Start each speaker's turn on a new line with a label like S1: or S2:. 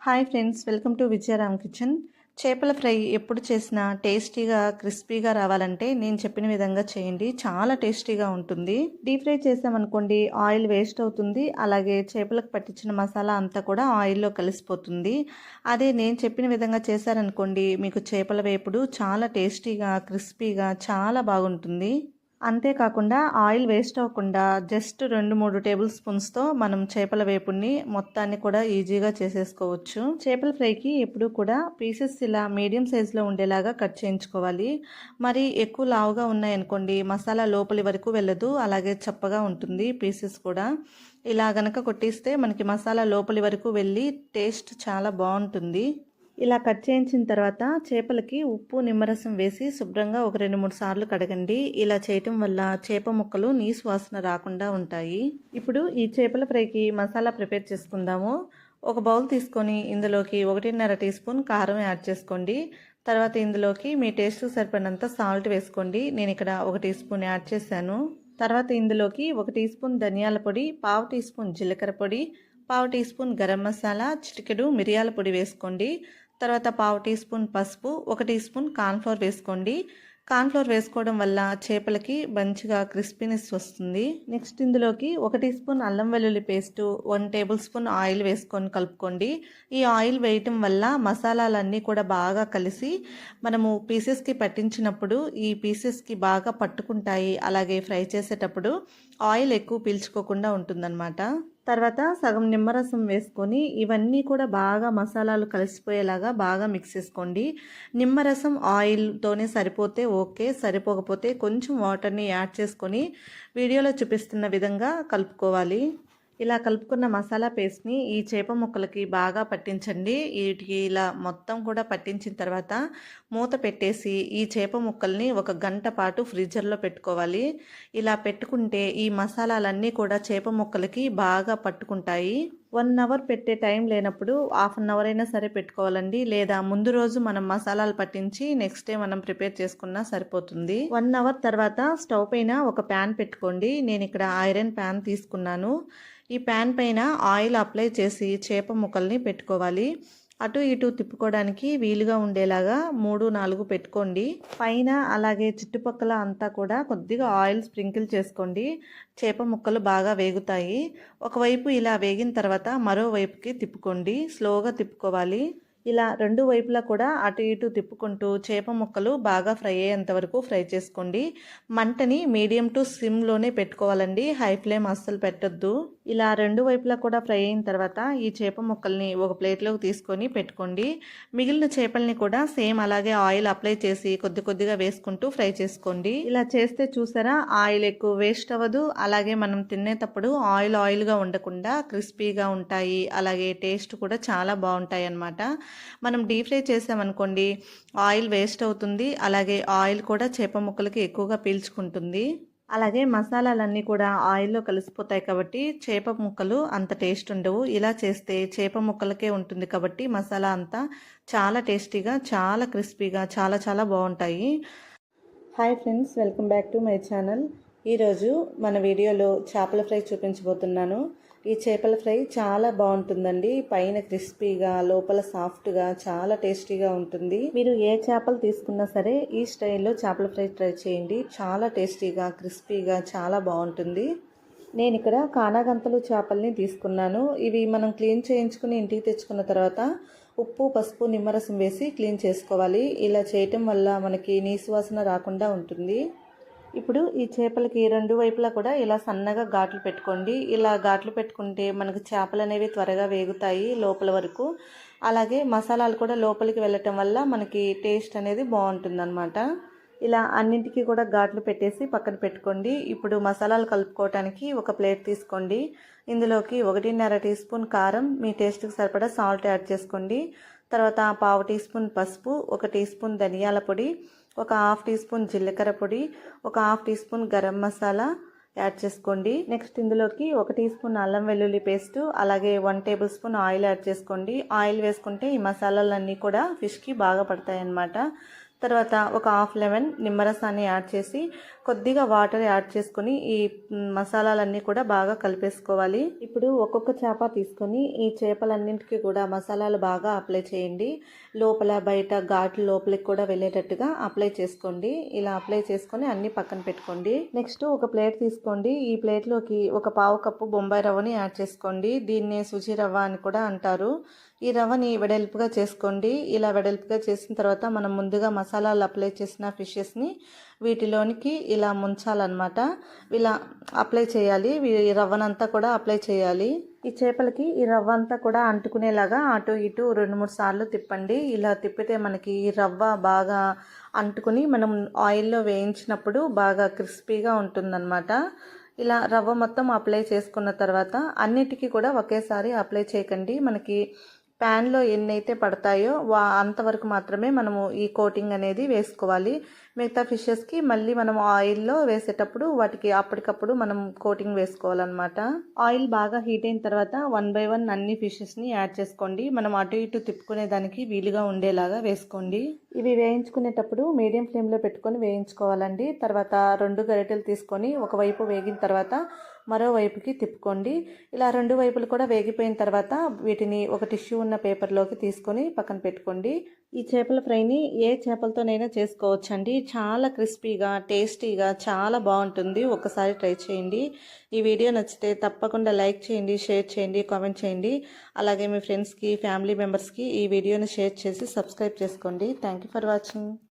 S1: Hi friends welcome to Vijayaram kitchen. చేపల fry ఎప్పుడు చేసినా టేస్టీగా క్రిస్పీగా రావాలంటే నేను చెప్పిన విధంగా చేయండి. చాలా టేస్టీగా ఉంటుంది. డీప్ ఫ్రై చేసామనుకోండి ఆయిల్ వేస్ట్ అవుతుంది. అలాగే చేపలకు పట్టించిన మసాలా అంతా కూడా ఆయిల్లో కలిసిపోతుంది. అదే నేను చెప్పిన విధంగా చేశారనుకోండి మీకు చేపల వేపుడు చాలా టేస్టీగా క్రిస్పీగా చాలా బాగుంటుంది. అంతేకాకుండా ఆయిల్ వేస్ట్ అవ్వకుండా జస్ట్ రెండు మూడు టేబుల్ స్పూన్స్తో మనం చేపల వేపుడిని మొత్తాన్ని కూడా ఈజీగా చేసేసుకోవచ్చు. చేపల ఫ్రైకి ఎప్పుడు కూడా పీసెస్ ఇలా మీడియం సైజులో ఉండేలాగా కట్ చేయించుకోవాలి. మరి ఎక్కువ లావుగా ఉన్నాయనుకోండి మసాలా లోపలి వరకు వెళ్ళదు అలాగే చప్పగా ఉంటుంది పీసెస్ కూడా. ఇలా గనక కొట్టిస్తే మనకి మసాలా లోపలి వరకు వెళ్ళి టేస్ట్ చాలా బాగుంటుంది. ఇలా కట్ చేయించిన తర్వాత చేపలకి ఉప్పు నిమ్మరసం వేసి శుభ్రంగా ఒక రెండు మూడు సార్లు కడగండి. ఇలా చేయటం వల్ల చేప ముక్కలు నీసు వాసన రాకుండా ఉంటాయి. ఇప్పుడు ఈ చేపల ఫ్రైకి మసాలా ప్రిపేర్ చేసుకుందాము. ఒక బౌల్ తీసుకొని ఇందులోకి ఒకటిన్నర టీ స్పూన్ కారం యాడ్ చేసుకోండి. తర్వాత ఇందులోకి మీ టేస్ట్ సరిపడినంత సాల్ట్ వేసుకోండి. నేను ఇక్కడ ఒక టీ స్పూన్ యాడ్ చేశాను. తర్వాత ఇందులోకి ఒక టీ స్పూన్ ధనియాల పొడి పావు టీ స్పూన్ జీలకర్ర పొడి పావు టీ స్పూన్ గరం మసాలా చిటికెడు మిరియాల పొడి వేసుకోండి. తర్వాత పావు టీ స్పూన్ పసుపు ఒక టీ స్పూన్ కార్న్ఫ్లోర్ వేసుకోండి. కార్న్ఫ్లోర్ వేసుకోవడం వల్ల చేపలకి మంచిగా క్రిస్పీనెస్ వస్తుంది. నెక్స్ట్ ఇందులోకి ఒక టీ స్పూన్ అల్లం వెల్లుల్లి paste one table spoon oil వేసుకొని కలుపుకోండి. ఈ ఆయిల్ వేయటం వల్ల మసాలాలన్నీ కూడా బాగా కలిసి మనము పీసెస్కి పట్టించినప్పుడు ఈ పీసెస్కి బాగా పట్టుకుంటాయి. అలాగే ఫ్రై చేసేటప్పుడు ఆయిల్ ఎక్కువ పీల్చుకోకుండా ఉంటుందన్నమాట. తర్వాత సగం నిమ్మరసం వేసుకొని ఇవన్నీ కూడా బాగా మసాలాలు కలిసిపోయేలాగా బాగా మిక్స్ చేసుకోండి. నిమ్మరసం ఆయిల్తోనే సరిపోతే ఓకే సరిపోకపోతే కొంచెం వాటర్ని యాడ్ చేసుకొని వీడియోలో చూపిస్తున్న విధంగా కలుపుకోవాలి. ఇలా కలుపుకున్న మసాలా పేస్ట్ని ఈ చేప ముక్కలకి బాగా పట్టించండి. వీటికి ఇలా మొత్తం కూడా పట్టించిన తర్వాత మూత పెట్టేసి ఈ చేప ముక్కల్ని ఒక గంట పాటు ఫ్రిడ్జర్లో పెట్టుకోవాలి. ఇలా పెట్టుకుంటే ఈ మసాలాలన్నీ కూడా చేప ముక్కలకి బాగా పట్టుకుంటాయి. వన్ అవర్ పెట్టే టైం లేనప్పుడు హాఫ్ అన్ అవర్ అయినా సరే పెట్టుకోవాలండి. లేదా ముందు రోజు మనం మసాలాలు పట్టించి నెక్స్ట్ డే మనం ప్రిపేర్ చేసుకున్నా సరిపోతుంది. వన్ అవర్ తర్వాత స్టవ్ పైన ఒక ప్యాన్ పెట్టుకోండి. నేను ఇక్కడ ఐరన్ ప్యాన్ తీసుకున్నాను. ఈ ప్యాన్ పైన ఆయిల్ అప్లై చేసి చేప ముక్కల్ని పెట్టుకోవాలి. అటు ఇటు తిప్పుకోవడానికి వీలుగా ఉండేలాగా మూడు నాలుగు పెట్టుకోండి. పైన అలాగే చుట్టుపక్కల అంతా కూడా కొద్దిగా ఆయిల్ స్ప్రింకిల్ చేసుకోండి. చేప ముక్కలు బాగా వేగుతాయి. ఒకవైపు ఇలా వేగిన తర్వాత మరోవైపుకి తిప్పుకోండి. స్లోగా తిప్పుకోవాలి. ఇలా రెండు వైపులా కూడా అటు ఇటు తిప్పుకుంటూ చేప ముక్కలు బాగా ఫ్రై అయ్యేంత వరకు ఫ్రై చేసుకోండి. మంటని మీడియం టు సిమ్లోనే పెట్టుకోవాలండి. హై ఫ్లేమ్ అస్సలు పెట్టొద్దు. ఇలా రెండు వైపులా కూడా ఫ్రై అయిన తర్వాత ఈ చేప ముక్కల్ని ఒక ప్లేట్లోకి తీసుకొని పెట్టుకోండి. మిగిలిన చేపల్ని కూడా సేమ్ అలాగే ఆయిల్ అప్లై చేసి కొద్ది కొద్దిగా వేసుకుంటూ ఫ్రై చేసుకోండి. ఇలా చేస్తే చూసారా ఆయిల్ ఎక్కువ వేస్ట్ అవ్వదు. అలాగే మనం తినేటప్పుడు ఆయిల్ ఆయిల్గా ఉండకుండా క్రిస్పీగా ఉంటాయి. అలాగే టేస్ట్ కూడా చాలా బాగుంటాయి అన్నమాట మనం డీప్ ఫ్రై చేసామనుకోండి ఆయిల్ వేస్ట్ అవుతుంది. అలాగే ఆయిల్ కూడా చేప ముక్కలకి ఎక్కువగా పీల్చుకుంటుంది. అలాగే మసాలాలన్నీ కూడా ఆయిల్లో కలిసిపోతాయి కాబట్టి చేప ముక్కలు అంత టేస్ట్ ఉండవు. ఇలా చేస్తే చేప ముక్కలకే ఉంటుంది కాబట్టి మసాలా అంతా చాలా టేస్టీగా చాలా క్రిస్పీగా చాలా చాలా బాగుంటాయి. Hi friends welcome back to my channel. ఈరోజు మన వీడియోలో చేపల ఫ్రై చూపించబోతున్నాను. ఈ చేపల ఫ్రై చాలా బాగుంటుందండి. పైన క్రిస్పీగా లోపల సాఫ్ట్గా చాలా టేస్టీగా ఉంటుంది. మీరు ఏ చేపలు తీసుకున్నా సరే ఈ స్టైల్లో చేపల ఫ్రై ట్రై చేయండి. చాలా టేస్టీగా క్రిస్పీగా చాలా బాగుంటుంది. నేను ఇక్కడ కానాగంతలు చేపల్ని తీసుకున్నాను. ఇవి మనం క్లీన్ చేయించుకుని ఇంటికి తెచ్చుకున్న తర్వాత ఉప్పు పసుపు నిమ్మరసం వేసి క్లీన్ చేసుకోవాలి. ఇలా చేయటం వల్ల మనకి నీసు వాసన రాకుండా ఉంటుంది. ఇప్పుడు ఈ చేపలకి రెండు వైపులా కూడా ఇలా సన్నగా ఘాట్లు పెట్టుకోండి. ఇలా ఘాట్లు పెట్టుకుంటే మనకు చేపలు అనేవి త్వరగా వేగుతాయి లోపల వరకు. అలాగే మసాలాలు కూడా లోపలికి వెళ్ళటం వల్ల మనకి టేస్ట్ అనేది బాగుంటుంది ఇలా అన్నింటికి కూడా ఘాట్లు పెట్టేసి పక్కన పెట్టుకోండి. ఇప్పుడు మసాలాలు కలుపుకోవటానికి ఒక ప్లేట్ తీసుకోండి. ఇందులోకి ఒకటిన్నర టీ స్పూన్ కారం మీ టేస్ట్కి సరిపడా సాల్ట్ యాడ్ చేసుకోండి. తర్వాత పావు టీ స్పూన్ పసుపు ఒక టీ స్పూన్ ధనియాల పొడి ఒక హాఫ్ టీ స్పూన్ జీలకర్ర పొడి ఒక half teaspoon garam masala add చేసుకోండి. నెక్స్ట్ ఇందులోకి ఒక టీ స్పూన్ అల్లం వెల్లుల్లి పేస్ట్ అలాగే one table spoon oil add చేసుకోండి. ఆయిల్ వేసుకుంటే ఈ మసాలాలన్నీ కూడా ఫిష్కి బాగా పడతాయి అన్నమాట తర్వాత ఒక హాఫ్ లెమన్ నిమ్మరసాన్ని యాడ్ చేసి కొద్దిగా వాటర్ యాడ్ చేసుకొని ఈ మసాలాలన్నీ కూడా బాగా కలిపేసుకోవాలి. ఇప్పుడు ఒక్కొక్క చేప తీసుకొని ఈ చేపలన్నింటికి కూడా మసాలాలు బాగా అప్లై చేయండి. లోపల బయట ఘాట్లు లోపలికి కూడా వెళ్ళేటట్టుగా అప్లై చేసుకోండి. ఇలా అప్లై చేసుకొని అన్ని పక్కన పెట్టుకోండి. నెక్స్ట్ ఒక ప్లేట్ తీసుకోండి. ఈ ప్లేట్లోకి ఒక పావు కప్పు బొంబాయి రవ్వని యాడ్ చేసుకోండి. దీన్నే సుజీ రవ్వ అని కూడా అంటారు. ఈ రవ్వని వెడల్పుగా చేసుకోండి. ఇలా వెడల్పుగా చేసిన తర్వాత మనం ముందుగా మసాలాలు అప్లై చేసిన ఫిషెస్ని వీటిలోనికి ఇలా ముంచాలన్నమాట. ఇలా అప్లై చేయాలి. ఈ రవ్వనంతా కూడా అప్లై చేయాలి. ఈ చేపలకి ఈ రవ్వ అంతా కూడా అంటుకునేలాగా అటు ఇటు రెండు మూడు సార్లు తిప్పండి. ఇలా తిప్పితే మనకి ఈ రవ్వ బాగా అంటుకుని మనం ఆయిల్లో వేయించినప్పుడు బాగా క్రిస్పీగా ఉంటుందన్నమాట. ఇలా రవ్వ మొత్తం అప్లై చేసుకున్న తర్వాత అన్నిటికీ కూడా ఒకేసారి అప్లై చేయకండి. మనకి ప్యాన్లో ఎన్నైతే పడతాయో వా అంతవరకు మాత్రమే మనము ఈ కోటింగ్ అనేది వేసుకోవాలి. మిగతా ఫిషెస్కి మళ్ళీ మనం ఆయిల్లో వేసేటప్పుడు వాటికి అప్పటికప్పుడు మనం కోటింగ్ వేసుకోవాలన్నమాట. ఆయిల్ బాగా హీట్ అయిన తర్వాత వన్ బై వన్ అన్ని ఫిషెస్ని యాడ్ చేసుకోండి. మనం అటు ఇటు తిప్పుకునే దానికి వీలుగా ఉండేలాగా వేసుకోండి. ఇవి వేయించుకునేటప్పుడు మీడియం ఫ్లేమ్లో పెట్టుకొని వేయించుకోవాలండి. తర్వాత రెండు గరిటెలు తీసుకొని ఒకవైపు వేగిన తర్వాత మరోవైపుకి తిప్పుకోండి. ఇలా రెండు వైపులు కూడా వేగిపోయిన తర్వాత వీటిని ఒక టిష్యూ ఉన్న పేపర్లోకి తీసుకొని పక్కన పెట్టుకోండి. ఈ చేపల ఫ్రైని ఏ చేపలతోనైనా చేసుకోవచ్చండి. చాలా క్రిస్పీగా టేస్టీగా చాలా బాగుంటుంది. ఒకసారి ట్రై చేయండి. ఈ వీడియో నచ్చితే తప్పకుండా లైక్ చేయండి షేర్ చేయండి కామెంట్ చేయండి. అలాగే మీ ఫ్రెండ్స్కి ఫ్యామిలీ మెంబర్స్కి ఈ వీడియోని షేర్ చేసి సబ్స్క్రైబ్ చేసుకోండి. Thank you for watching.